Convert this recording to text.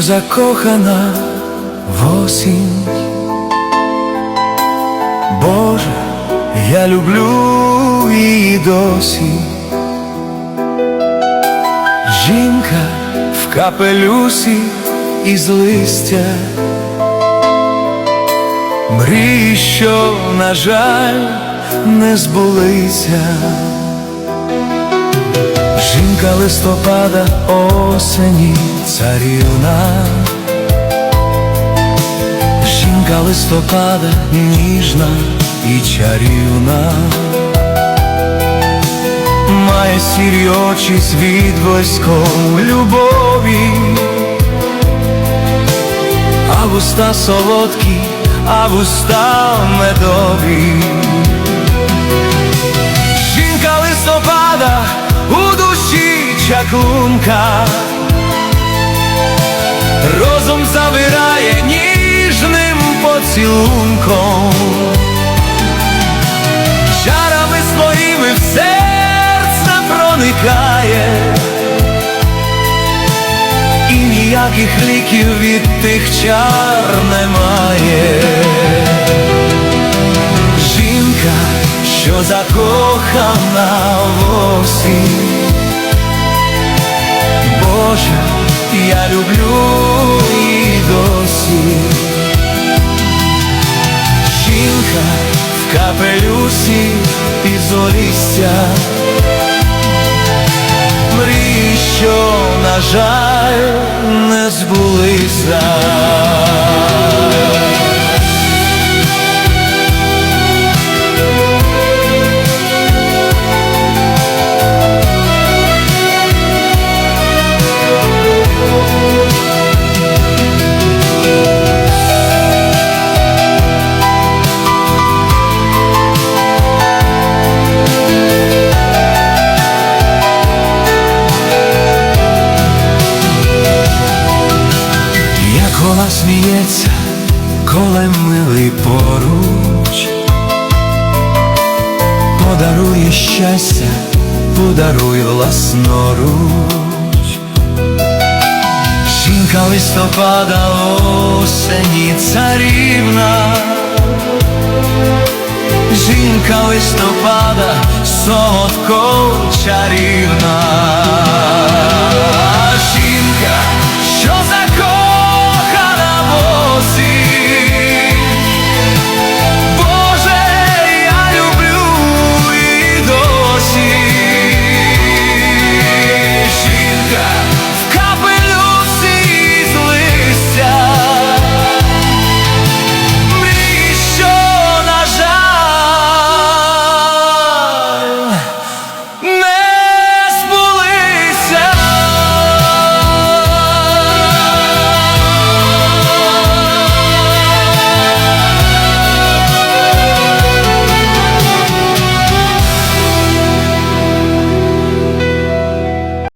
закохана в осінь. Боже, я люблю її досі. Жінка в капелюсі із листя, мрії, що, на жаль, не збулися. Жінка листопада осені царівна, жінка листопада ніжна і чарівна, має сірі очі з відблиском любові, а вуста солодкі, а вуста медові. Душі розум забирає ніжним поцілунком, чарами своїми в серце проникає, і ніяких ліків від тих чар немає. Жінка, що закохана в осінь Боже, я люблю її досі Жінка в капелюсі із олістя Мрії, що, на жаль, не збулися Сміється, коли милий поруч, подарує щастя, подарує власноруч. Жінка листопада осені царівна, жінка листопада солодко чарівна.